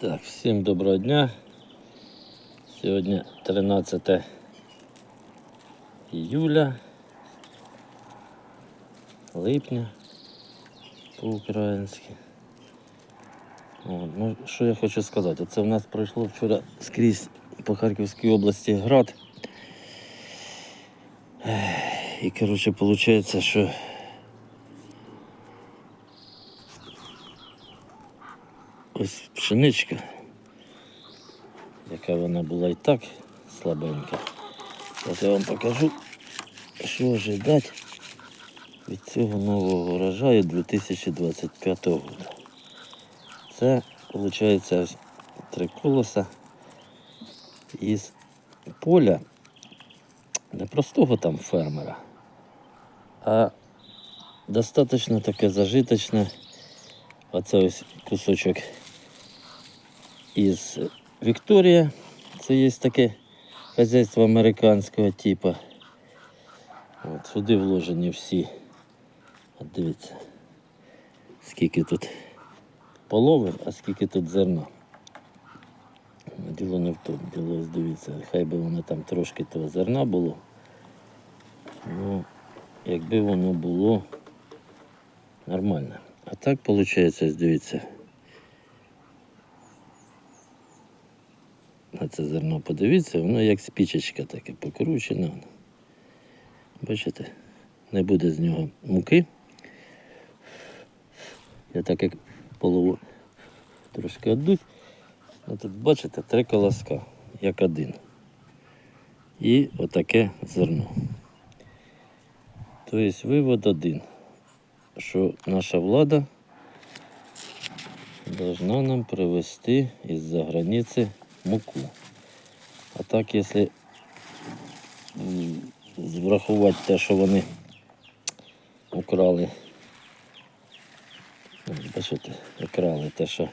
Так, всім доброго дня. Сьогодні 13 июля, липня по-українськи. Ну, що я хочу сказати? Це в нас пройшло вчора скрізь по Харківській області град. І коротше виходить, що ось пшеничка, яка вона була і так слабенька. Зараз я вам покажу, що ожидати від цього нового урожаю 2025 року. Це, виходить, три колоса із поля не простого там фермера, а достатньо таке зажиточне. Оце ось кусочок із Вікторія. Це є таке хазяйство американського типу. От, сюди вложені всі. От дивіться, скільки тут полови, а скільки тут зерна. Діло не в тому, діло дивіться, хай би воно там трошки того зерна було. Ну, якби воно було нормально. А так виходить, дивіться. На це зерно подивіться, воно як спічечка таке покручене. Бачите, не буде з нього муки. Я так як полову трошки віддуть. Ну, тут бачите, три колоска, як один. І отаке зерно. Тобто вивод один, що наша влада должна нам привезти із-за границі муку. А так, якщо врахувати те, що вони украли, бачите, украли те, що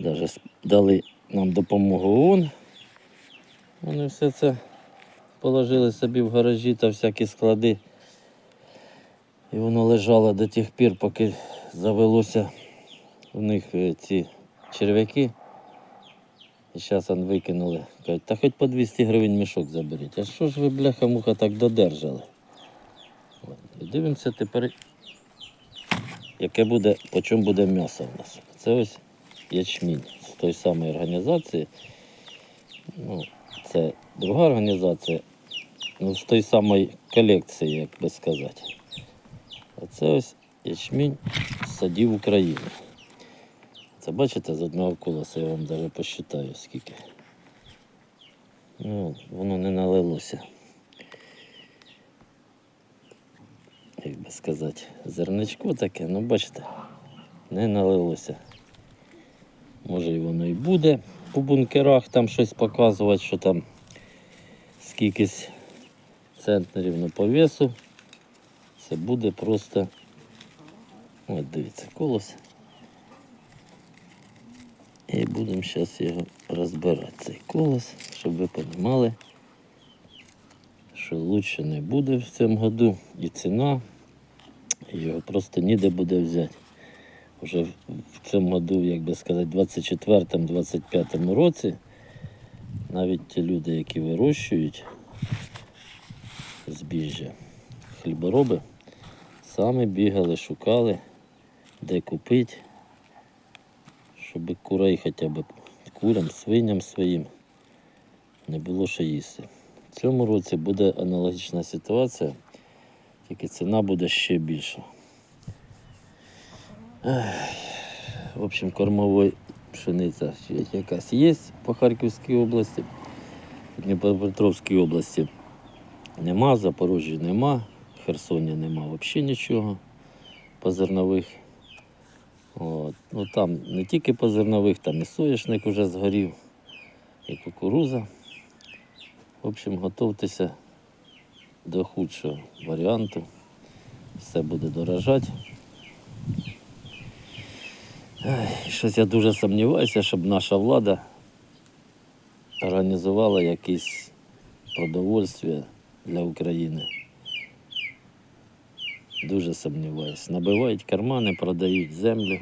навіть дали нам допомогу ООН. Вони все це положили собі в гаражі та всякі склади. І воно лежало до тих пір, поки завелося у них е, ці черв'яки. І зараз вони викинули. Кажуть, та хоч по 200 гривень мішок заберіть. А що ж ви, бляха-муха, так додержали? І дивимося тепер, яке буде, по чому буде м'ясо в нас. Це ось ячмінь з тої самої організації. Ну, це друга організація, ну, з тої самої колекції, як би сказати. А це ось ячмінь садів України. Це бачите, з одного колоса я вам навіть посчитаю скільки. Ну, воно не налилося. Як би сказати, зерничко таке, ну бачите, не налилося. Може і воно і буде по бункерах там щось показувати, що там скількись центнерів ну, по весу. Це буде просто. От дивіться, колос. І будемо зараз його розбирати, цей колос, щоб ви розуміли, що краще не буде в цьому году. І ціна, його просто ніде буде взяти. Вже в- в цьому году, як би сказати, 24-25 році навіть ті люди, які вирощують збіжжя, хлібороби, самі бігали, шукали, де купити, щоб курей хоча б курям, свиням своїм не було що їсти. В цьому році буде аналогічна ситуація, тільки ціна буде ще більша. В общем, кормової пшениця якась є по Харківській області, в Дніпропетровській області нема, Запорожжі нема, Херсоні нема взагалі нічого по зернових. От. Ну, там не тільки по зернових, там і соняшник вже згорів, і кукуруза. В общем, готуйтеся до худшого варіанту. Все буде дорожати. Щось я дуже сумніваюся, щоб наша влада організувала якісь продовольствя для України. Дуже сумніваюся. Набивають кармани, продають землю,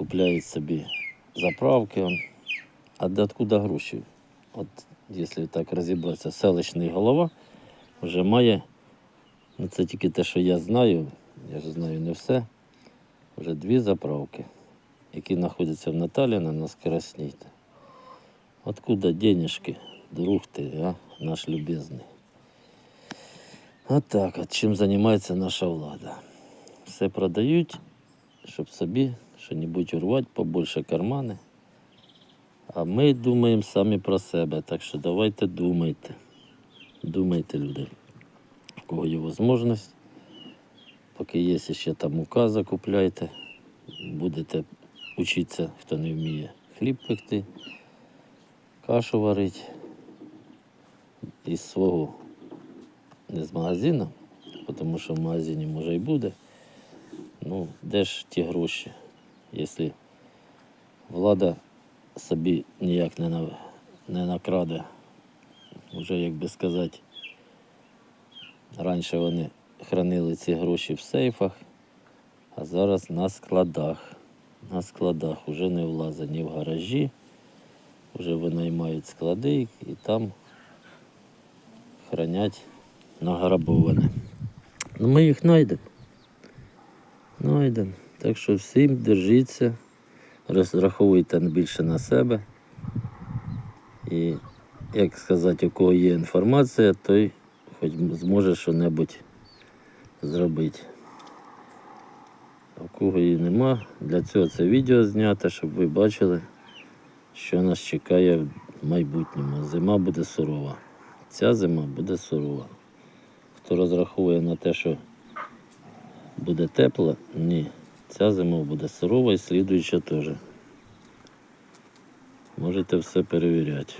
купляють собі заправки. А де откуда гроші? От якщо так розібратися, селищний голова вже має, ну це тільки те, що я знаю, я ж знаю не все, вже дві заправки, які знаходяться в Наталіна на Скоростній. Откуда денежки, друг ти, а, наш любезний? От от чим займається наша влада. Все продають, щоб собі що-небудь урвати, побольше кармани. А ми думаємо самі про себе. Так що давайте думайте. Думайте, люди. У кого є можливість. Поки є ще там указа, купляйте. Будете вчитися, хто не вміє хліб пекти, кашу варити. Із свого, не з магазину, тому що в магазині може і буде. Ну, де ж ті гроші, якщо влада собі ніяк не, на, не накраде. Уже, як би сказати, раніше вони хранили ці гроші в сейфах, а зараз на складах. На складах вже не влазить ні в гаражі, вже винаймають склади і там хранять награбоване. Ну, ми їх знайдемо. Знайдемо. Так що всім держіться, розраховуйте більше на себе. І, як сказати, у кого є інформація, той хоч зможе що-небудь зробити. А у кого її нема, для цього це відео знято, щоб ви бачили, що нас чекає в майбутньому. Зима буде сурова. Ця зима буде сурова. Хто розраховує на те, що буде тепло, ні. Ця зима буде сурова і слідуюча теж. Можете все перевіряти.